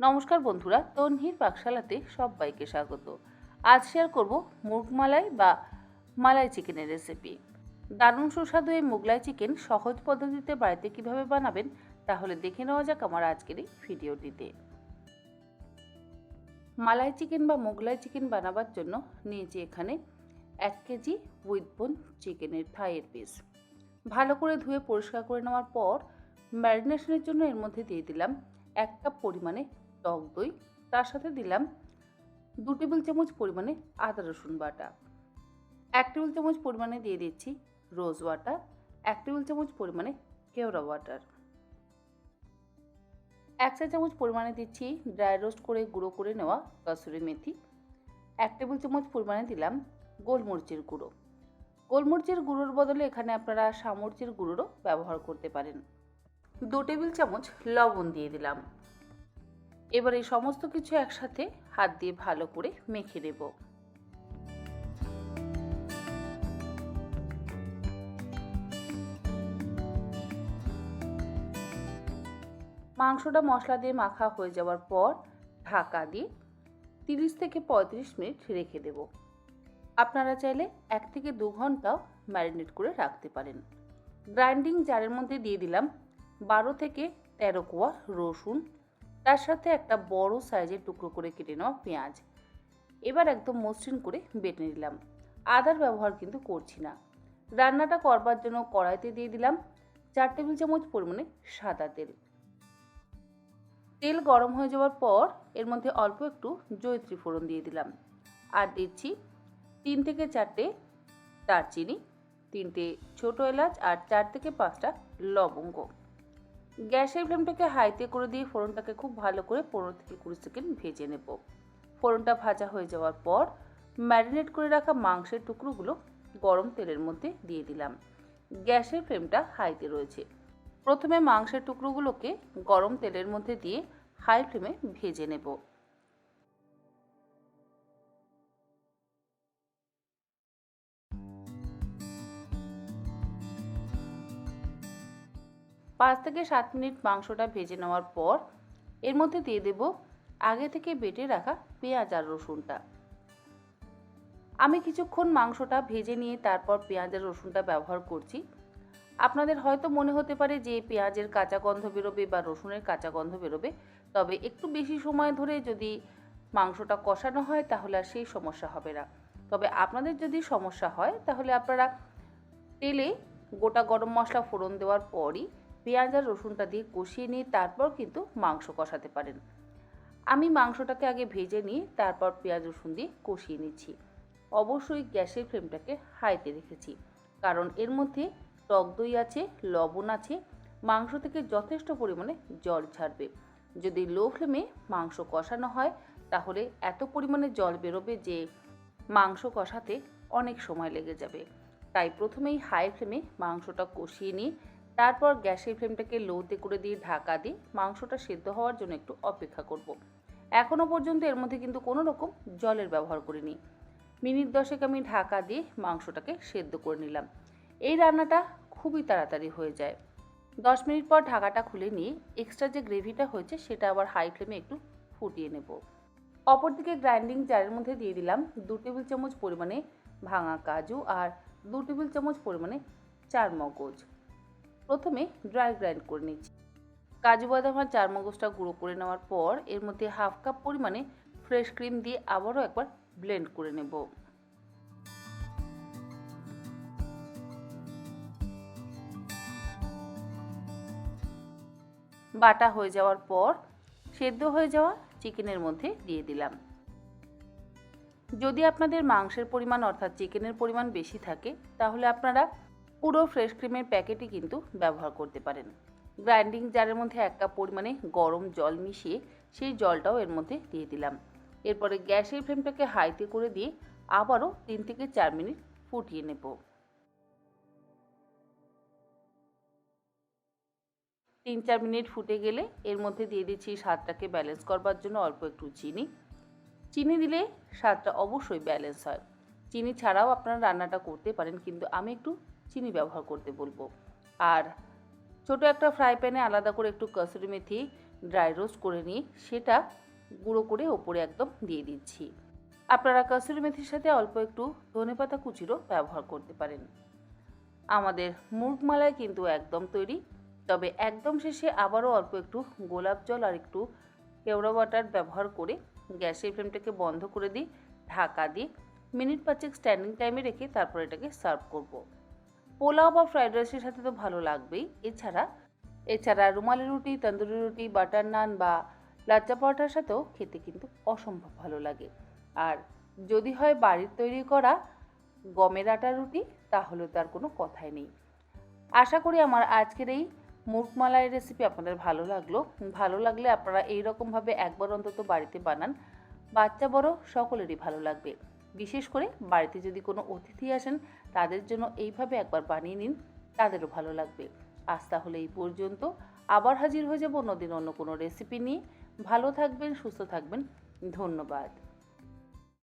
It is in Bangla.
নমস্কার বন্ধুরা তন্হির পাকশালাতে সবাইকে স্বাগত। আজ শেয়ার করব মুগ মালাই বা মালাই চিকেনের রেসিপি দারুণ সুস্বাদু এই মোগলাই চিকেন সহজ পদ্ধতিতে বাড়িতে কীভাবে বানাবেন, তাহলে দেখে নেওয়া যাক আমার আজকের এই ভিডিওটিতে। মালাই চিকেন বা মোগলাই চিকেন বানাবার জন্য নিয়েছি এখানে এক কেজি উইথ বোন চিকেনের থাইয়ের পিস ভালো করে ধুয়ে পরিষ্কার করে নেওয়ার পর ম্যারিনেশনের জন্য এর মধ্যে দিয়ে দিলাম এক কাপ পরিমাণে টক দই, তার সাথে দিলাম দু টেবিল চামচ পরিমাণে আদা রসুন বাটা। এক টেবিল চামচ পরিমাণে দিয়ে দিচ্ছি রোজ ওয়াটার, এক টেবিল চামচ পরিমাণে কেওড়া ওয়াটার। এক চা চামচ পরিমাণে দিচ্ছি ড্রাই রোস্ট করে গুঁড়ো করে নেওয়া কসুরি মেথি। এক টেবিল চামচ পরিমাণে দিলাম গোলমরিচের গুঁড়ো। গোলমরিচের গুঁড়োর বদলে এখানে আপনারা সামরিচের গুঁড়োরও ব্যবহার করতে পারেন। দু টেবিল চামচ লবণ দিয়ে দিলাম। এবার এই সমস্ত কিছু একসাথে হাত দিয়ে ভালো করে মেখে নেব। মাংসটা মশলা দিয়ে মাখা হয়ে যাওয়ার পর ঢাকা দিয়ে তিরিশ থেকে পঁয়ত্রিশ মিনিট রেখে দেব। আপনারা চাইলে এক থেকে দু ঘন্টাও ম্যারিনেট করে রাখতে পারেন। গ্রাইন্ডিং জারের মধ্যে দিয়ে দিলাম বারো থেকে তেরো কোয়া রসুন তার সাথে একটা বড় সাইজের টুকরো করে কেটে নেওয়া পেঁয়াজ। এবার একদম মসৃণ করে বেটে নিলাম। আদার ব্যবহার কিন্তু করছি না। রান্নাটা করবার জন্য কড়াইতে দিয়ে দিলাম চার টেবিল চামচ পরিমাণে সাদা তেল। তেল গরম হয়ে যাওয়ার পর এর মধ্যে অল্প একটু জৈত্রী ফোড়ন দিয়ে দিলাম। আর দিচ্ছি তিন থেকে চারটে দারচিনি, তিনটে ছোট এলাচ আর চার থেকে পাঁচটা লবঙ্গ। গ্যাসের ফ্লেমটাকে হাইতে করে দিয়ে ফোড়নটাকে খুব ভালো করে পনেরো থেকে কুড়ি সেকেন্ড ভেজে নেব। ফোড়নটা ভাজা হয়ে যাওয়ার পর ম্যারিনেট করে রাখা মাংসের টুকরোগুলো গরম তেলের মধ্যে দিয়ে দিলাম। গ্যাসের ফ্লেমটা হাইতে রয়েছে। প্রথমে মাংসের টুকরোগুলোকে গরম তেলের মধ্যে দিয়ে হাই ফ্লেমে ভেজে নেব। পাঁচ থেকে সাত মিনিট মাংসটা ভেজে নেওয়ার পর এর মধ্যে দিয়ে দেব আগে থেকে বেটে রাখা পেঁয়াজ আর রসুনটা। আমি কিছুক্ষণ মাংসটা ভেজে নিয়ে তারপর পেঁয়াজ আর রসুনটা ব্যবহার করছি। আপনাদের হয়তো মনে হতে পারে যে পেঁয়াজের কাঁচা গন্ধ বেরোবে বা রসুনের কাঁচা গন্ধ বেরোবে, তবে একটু বেশি সময় ধরে যদি মাংসটা কষানো হয় তাহলে আর সেই সমস্যা হবে না। তবে আপনাদের যদি সমস্যা হয় তাহলে আপনারা তেলে গোটা গরম মশলা ফোড়ন দেওয়ার পরই পেঁয়াজ আর রসুনটা দিয়ে কষিয়ে নিয়ে তারপর কিন্তু মাংস কষাতে পারেন। আমি মাংসটাকে আগে ভেজে নিয়ে তারপর পেঁয়াজ, রসুন দিয়ে কষিয়ে নিচ্ছি। অবশ্যই গ্যাসের ফ্লেমটাকে হাইতে রেখেছি, কারণ এর মধ্যে টক দই আছে, লবণ আছে, মাংস থেকে যথেষ্ট পরিমাণে জল ছাড়বে। যদি লো ফ্লেমে মাংস কষানো হয়, তাহলে এত পরিমাণে জল বেরোবে যে মাংস কষাতে অনেক সময় লেগে যাবে। তাই প্রথমেই হাই ফ্লেমে মাংসটা কষিয়ে নিয়ে তারপর গ্যাসের ফ্লেমটাকে লোতে করে দিয়ে ঢাকা দিয়ে মাংসটা সেদ্ধ হওয়ার জন্য একটু অপেক্ষা করব। এখনও পর্যন্ত এর মধ্যে কিন্তু কোনো রকম জলের ব্যবহার করিনি। মিনিট দশেক আমি ঢাকা দিয়ে মাংসটাকে সেদ্ধ করে নিলাম। এই রান্নাটা খুবই তাড়াতাড়ি হয়ে যায়। দশ মিনিট পর ঢাকাটা খুলে নিয়ে এক্সট্রা যে গ্রেভিটা হয়েছে সেটা আবার হাই ফ্লেমে একটু ফুটিয়ে নেব। অপরদিকে গ্রাইন্ডিং জারের মধ্যে দিয়ে দিলাম দু টেবিল চামচ পরিমাণে ভাঙা কাজু আর দু টেবিল চামচ পরিমাণে চার মগজ প্রথমে ড্রাই গ্রাইন্ড করে নিচ্ছি। কাজু বাদাম আর চার মগজটা গুঁড়ো করে নেওয়ার পর এর মধ্যে হাফ কাপ পরিমাণে ফ্রেশ ক্রিম দিয়ে আবারও একবার ব্লেন্ড করে নেব। বাটা হয়ে যাওয়ার পর সেদ্ধ হয়ে যাওয়া চিকেনের মধ্যে দিয়ে দিলাম। যদি আপনাদের মাংসের পরিমাণ অর্থাৎ চিকেনের পরিমাণ বেশি থাকে, তাহলে আপনারা পুরো ফ্রেশ ক্রিমের প্যাকেটই কিন্তু ব্যবহার করতে পারেন। গ্রাইন্ডিং জারের মধ্যে এক কাপ পরিমাণে গরম জল মিশিয়ে সেই জলটাও এর মধ্যে দিয়ে দিলাম। এরপরে গ্যাসের ফ্লেমটাকে হাইতে করে দিয়ে আবারও তিন থেকে চার মিনিট ফুটিয়ে নেব। তিন চার মিনিট ফুটে গেলে এর মধ্যে দিয়ে দিচ্ছি স্বাদটাকে ব্যালেন্স করবার জন্য অল্প একটু চিনি। চিনি দিলে স্বাদটা অবশ্যই ব্যালেন্স হয়। চিনি ছাড়াও আপনারা রান্নাটা করতে পারেন, কিন্তু আমি একটু চিনি ব্যবহার করতে বলব। আর ছোট একটা ফ্রাই প্যানে আলাদা করে একটু কসুরি মেথি ড্রাই রোস্ট করে নিয়ে সেটা গুঁড়ো করে ওপরে একদম দিয়ে দিচ্ছি। আপনারা কসুরি মেথির সাথে অল্প একটু ধনেপাতা কুচিরও ব্যবহার করতে পারেন। আমাদের মুরগমালাই কিন্তু একদম তৈরি, তবে একদম শেষে আবারও অল্প একটু গোলাপ জল আর একটু কেওড়া বাটার ব্যবহার করে গ্যাসের ফ্লেমটাকে বন্ধ করে দিই, ঢাকা দিয়ে মিনিট পাঁচেক স্ট্যান্ডিং টাইমে রেখে তারপর এটাকে সার্ভ করব। পোলাও বা ফ্রাইড রাইসের সাথে তো ভালো লাগবেই। এছাড়া এছাড়া রুমালি রুটি, তন্দুরি রুটি, বাটার নান বা লাচ্চা পরোটার সাথেও খেতে কিন্তু অসম্ভব ভালো লাগে। আর যদি হয় বাড়ির তৈরি করা গমের আটার রুটি, তাহলে তার কোনো কথাই নেই। আশা করি আমার আজকের এই মুরগমালাই রেসিপি আপনাদের ভালো লাগল। ভালো লাগলে আপনারা এই রকমভাবে একবার অন্তত বাড়িতে বানান। বাচ্চা বড় সকলেরই ভালো লাগবে। বিশেষ করে বাড়িতে যদি কোনো অতিথি আসেন তাদের জন্য এইভাবে একবার বানিয়ে নিন, তাদেরও ভালো লাগবে। আজ তাহলে এই পর্যন্ত। আবার হাজির হয়ে যাব অন্যদিন অন্য কোনো রেসিপি নিয়ে। ভালো থাকবেন, সুস্থ থাকবেন। ধন্যবাদ।